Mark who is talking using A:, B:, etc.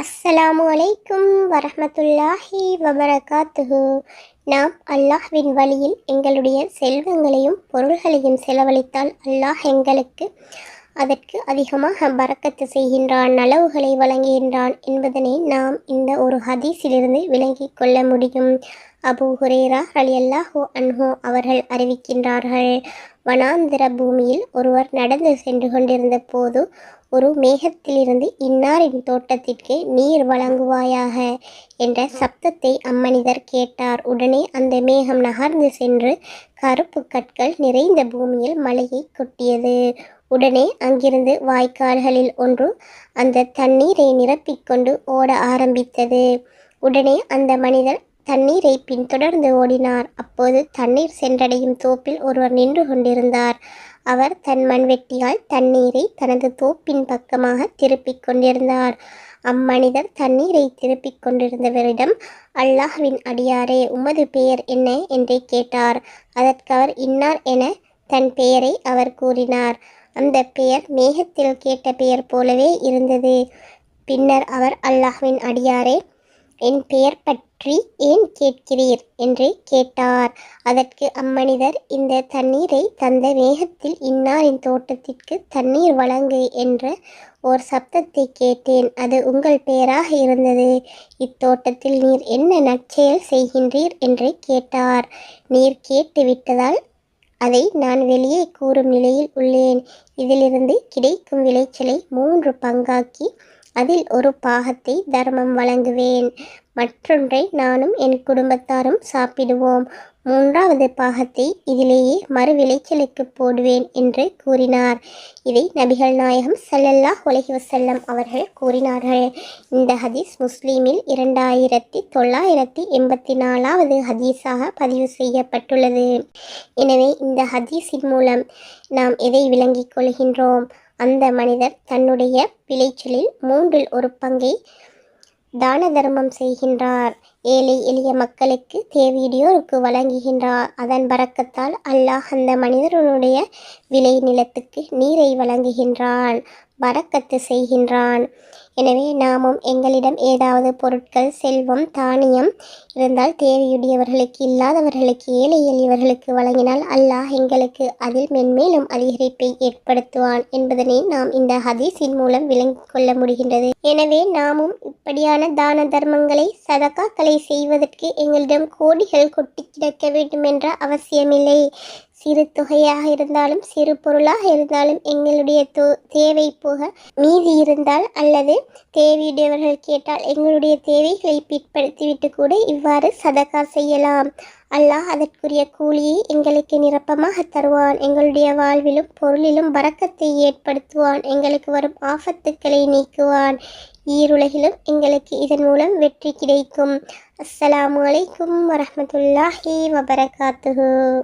A: அஸ்ஸலாமு அலைக்கும் வரமத்துல்லாஹி வபரகாத்துஹு. நாம் அல்லாஹ்வின் வழியில் எங்களுடைய செல்வங்களையும் பொருள்களையும் செலவழித்தால் அல்லாஹ் எங்களுக்கு அதற்கு அதிகமாக பறக்கத்து செய்கின்றான் நலவுகளை வழங்குகின்றான் என்பதனை நாம் இந்த ஒரு ஹதீஸிலிருந்து விளங்கி கொள்ள முடியும். அபு ஹுரேரா அலி அல்லாஹூ அன்ஹு அவர்கள் அறிவிக்கின்றார்கள் வனாந்திர பூமியில் ஒருவர் நடந்து சென்று கொண்டிருந்த போது ஒரு மேகத்திலிருந்து இன்னாரின் தோட்டத்திற்கு நீர் வழங்குவாயாக என்ற சப்தத்தை அம்மனிதர் கேட்டார். உடனே அந்த மேகம் நகர்ந்து சென்று கருப்பு கற்கள் நிறைந்த பூமியில் மழையை கொட்டியது. உடனே அங்கிருந்து வாய்க்கால்களில் ஒன்று அந்த தண்ணீரை நிரப்பிக்கொண்டு ஓட ஆரம்பித்தது. உடனே அந்த மனிதர் தண்ணீரை பின்தொடர்ந்து ஓடினார். அப்போது தண்ணீர் சென்றடையும் தோப்பில் ஒருவர் நின்று கொண்டிருந்தார். அவர் தன் மண்வெட்டியால் தண்ணீரை தனது தோப்பின் பக்கமாக திருப்பிக் கொண்டிருந்தார். அம்மனிதர் தண்ணீரை திருப்பிக் கொண்டிருந்தவரிடம் அல்லாஹ்வின் அடியாரே உமது பெயர் என்ன? என்றே கேட்டார். அதற்கு அவர் இன்னார் என தன் பெயரை அவர் கூறினார். அந்த பெயர் மேகத்தில் கேட்ட பெயர் போலவே இருந்தது. பின்னர் அவர் அல்லாஹ்வின் அடியாரே என் பெயர் பற்றி ஏன் கேட்கிறீர்? என்று கேட்டார். அதற்கு அம்மனிதர் இந்த தண்ணீரை தந்த மேகத்தில் இன்னாரின் தோட்டத்திற்கு தண்ணீர் வழங்கு என்ற ஓர் சப்தத்தை கேட்டேன். அது உங்கள் பெயராக இருந்தது. இத்தோட்டத்தில் நீர் என்ன நற்செயல் செய்கின்றீர்? என்று கேட்டார். நீர் கேட்டுவிட்டதால் அதை நான் வெளியே கூறும் நிலையில் உள்ளேன். இதிலிருந்து கிடைக்கும் விளைச்சலை மூன்று பங்காக்கி அதில் ஒரு பாகத்தை தர்மம் வழங்குவேன். மற்றொன்றை நானும் என் குடும்பத்தாரும் சாப்பிடுவோம். மூன்றாவது பாகத்தை இதிலேயே மறு விளைச்சலுக்கு போடுவேன் என்று கூறினார். இதை நபிகள் நாயகம் சல்லல்லா உலகி வசல்லம் அவர்கள் கூறினார்கள். இந்த ஹதீஸ் முஸ்லீமில் இரண்டாயிரத்தி தொள்ளாயிரத்தி எண்பத்தி நாலாவது ஹதீஸாக பதிவு செய்யப்பட்டுள்ளது. எனவே இந்த ஹதீஸின் மூலம் நாம் எதை விளங்கிக் கொள்கின்றோம்? அந்த மனிதர் தன்னுடைய விளைச்சலில் மூன்றில் ஒரு பங்கை தான தர்மம் செய்கின்றார். ஏழை எளிய மக்களுக்கு தேவையுடையோருக்கு வழங்குகின்றார். அதன் பறக்கத்தால் அல்லாஹ் அந்த மனிதனுடைய விளை நிலத்துக்கு நீரை வழங்குகின்றான். பறக்கத்து செய்கின்றான். எனவே நாமும் எங்களிடம் ஏதாவது பொருட்கள் செல்வம் தானியம் இருந்தால் தேவையுடையவர்களுக்கு இல்லாதவர்களுக்கு ஏழை எளியவர்களுக்கு வழங்கினால் அல்லாஹ் எங்களுக்கு அதில் மென்மேலும் அதிகரிப்பை ஏற்படுத்துவான் என்பதனை நாம் இந்த ஹதீஸின் மூலம் விளங்கிக் கொள்ள முடிகின்றது. எனவே நாமும் இப்படியான தான தர்மங்களை சதக்காக்களை செய்வதற்கு எங்களிடம் கோடிகள் கொட்டி கிடக்க வேண்டும் என்ற அவசியமில்லை. சிறு தொகையாக இருந்தாலும் சிறு பொருளாக இருந்தாலும் எங்களுடைய தேவை போக மீதி இருந்தால் அல்லது தேவையுடையவர்கள் கேட்டால் எங்களுடைய தேவைகளை பிற்படுத்திவிட்டு கூட இவ்வாறு சதக்கா செய்யலாம். அல்லாஹ் அதற்குரிய கூலியை எங்களுக்கு நிரப்பமாக தருவான். எங்களுடைய வாழ்விலும் பொருளிலும் பறக்கத்தை ஏற்படுத்துவான். எங்களுக்கு வரும் ஆபத்துக்களை நீக்குவான். ஈருலகிலும் எங்களுக்கு இதன் மூலம் வெற்றி கிடைக்கும். அஸ்ஸலாமு அலைக்கும் வரமத்துல்லாஹி வபரகாத்துஹு.